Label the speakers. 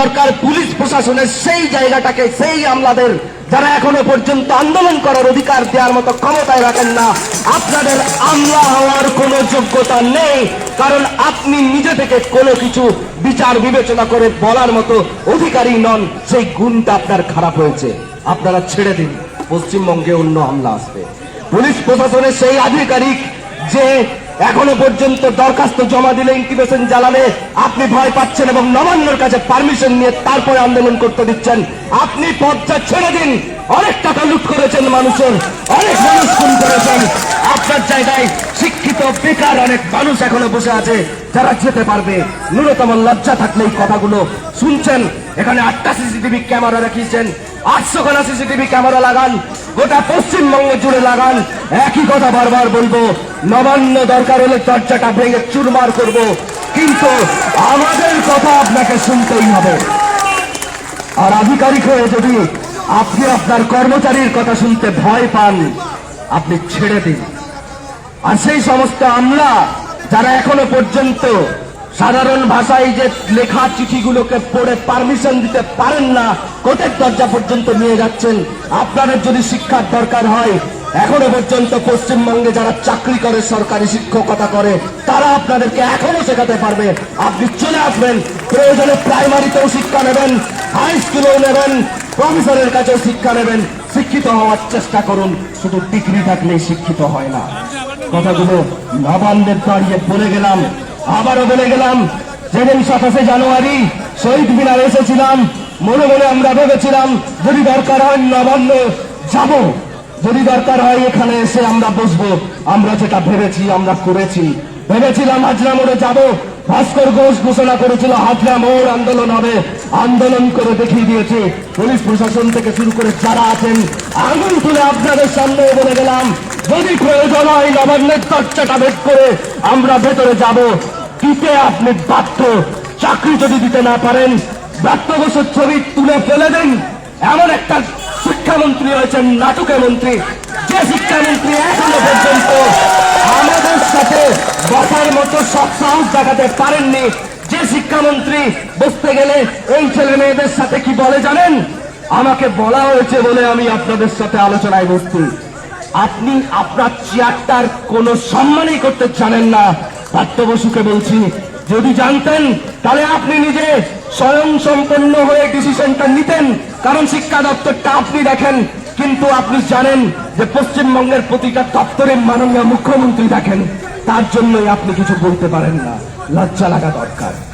Speaker 1: দরকার পুলিশ প্রশাসনের সেই জায়গাটাকে, সেই আমলাদের যারা এখনও পর্যন্ত আন্দোলন করার অধিকার দেওয়ার মতো ক্ষমতায় রাখেন না, আপনাদের আমলা হওয়ার কোনো যোগ্যতা নেই। কারণ আপনি নিজে থেকে কোনো কিছু বিচার বিবেচনা করে বলার মতো অধিকারী নন, সেই গুণটা আপনার খারাপ হয়েছে। আপনারা ছেড়ে দিন, পশ্চিমবঙ্গে অন্য হামলা আসবে। পুলিশ প্রশাসনের সেই আধিকারিক যে এখনও পর্যন্ত দরখাস্ত জমা দিলে ইনকিউবেশন জ্বালালে আপনি ভয় পাচ্ছেন এবং নবান্নর কাছে পারমিশন নিয়ে তারপরে আন্দোলন করতে দিচ্ছেন। আপনি পর্যা ছেড়ে দিন। অনেক টাকা লুট করেছেন মানুষের। অনেক মানুষ খুন করেছেন। আপনার জায়গায় বেকার অনেক মানুষ এখনও বসে আছে, যারা যেতে পারবে। ন্যূনতম লজ্জা থাকলে এই কথাগুলো শুনছেন। এখানে আটটা সিসিটিভি ক্যামেরা রাখিয়েছেন আটশো খানা সিসিটিভি ক্যামেরা লাগান। গোটা পশ্চিমবঙ্গ জুড়ে লাগান। একই কথা বারবার বলব, নবান্ন দরকার হলে চর্চাটা ভেঙে চুরমার করব। কিন্তু আমাদের কথা আপনাকে শুনতেই হবে। আর আধিকারিক হয়ে যদি আপনি আপনার কর্মচারীর কথা শুনতে ভয় পান, আপনি ছেড়ে দিন। আর সেই সমস্ত আমলা যারা এখনও পর্যন্ত সাধারণ ভাষায় যে লেখা চিঠিগুলোকে পড়ে পারমিশন দিতে পারেন না, কোর্টের দরজা পর্যন্ত নিয়ে যাচ্ছেন। আপনাদের যদি শিক্ষার দরকার হয়, এখনও পর্যন্ত পশ্চিমবঙ্গে যারা চাকরি করে, সরকারি শিক্ষকতা করে, তারা আপনাদেরকে এখনও শেখাতে পারবে। আপনি চলে আসবেন, প্রয়োজনে প্রাইমারিতেও শিক্ষা নেবেন হাই স্কুলেও নেবেন প্রফেসরের কাছেও শিক্ষা নেবেন। শিক্ষিত হওয়ার চেষ্টা করুন, শুধু ডিগ্রি থাকলেই শিক্ষিত হয় না। কথাগুলো নবান্নের দাঁড়িয়ে বলে গেলাম, আবারও বলে গেলাম, যেদিন সাতাশে জানুয়ারি শহীদ মিনার এসেছিলাম, মনে মনে আমরা ভেবেছিলাম, যদি দরকার হয় নবান্ন যাব। যদি দরকার হয় এখানে এসে আমরা বসবো। আমরা যেটা ভেবেছি, আমরা করেছি। ভেবেছিলাম হাজরা মোড়ে যাব। ভাস্কর ঘোষ ঘোষণা করেছিল হাজরা মোড় আন্দোলন হবে। আন্দোলন করে দেখিয়ে দিয়েছে। পুলিশ প্রশাসন থেকে শুরু করে যারা আছেন, আঙুল তুলে আপনাদের সামনে বলে গেলাম যদি প্রয়োজন হয় নবান্নের চর্চাটা বেদ করে আমরা ভেতরে যাব। দিতে আপনি বাধ্য। চাকরি যদি দিতে না পারেন ব্যর্থ বছর ছবি তুলে ফেলে দেন। এমন একটা শিক্ষামন্ত্রী হয়েছেন নাটকের মন্ত্রী। যে শিক্ষামন্ত্রী এখনও পর্যন্ত আমাদের সাথে বসার মতো সব সাহস দেখাতে পারেননি। যে শিক্ষামন্ত্রী বসতে গেলে এই ছেলে মেয়েদের সাথে কি বলে জানেন? আমাকে বলা হয়েছে বলে আমি আপনাদের সাথে আলোচনায় বসছি। আপনি আপনার চেয়ারটার কোনো সম্মানই করতে জানেন না। পার্থ বসুকে বলছি, যদি জানতেন, তাহলে আপনি নিজে স্বয়ং সম্পন্ন হয়ে ডিসিশনটা নিতেন। কারণ শিক্ষা দপ্তরটা আপনি দেখেন, কিন্তু আপনি জানেন যে পশ্চিমবঙ্গের প্রতিটা দপ্তরে মাননীয় মুখ্যমন্ত্রী দেখেন। তার জন্যই আপনি কিছু বলতে পারেন না। লজ্জা লাগা দরকার।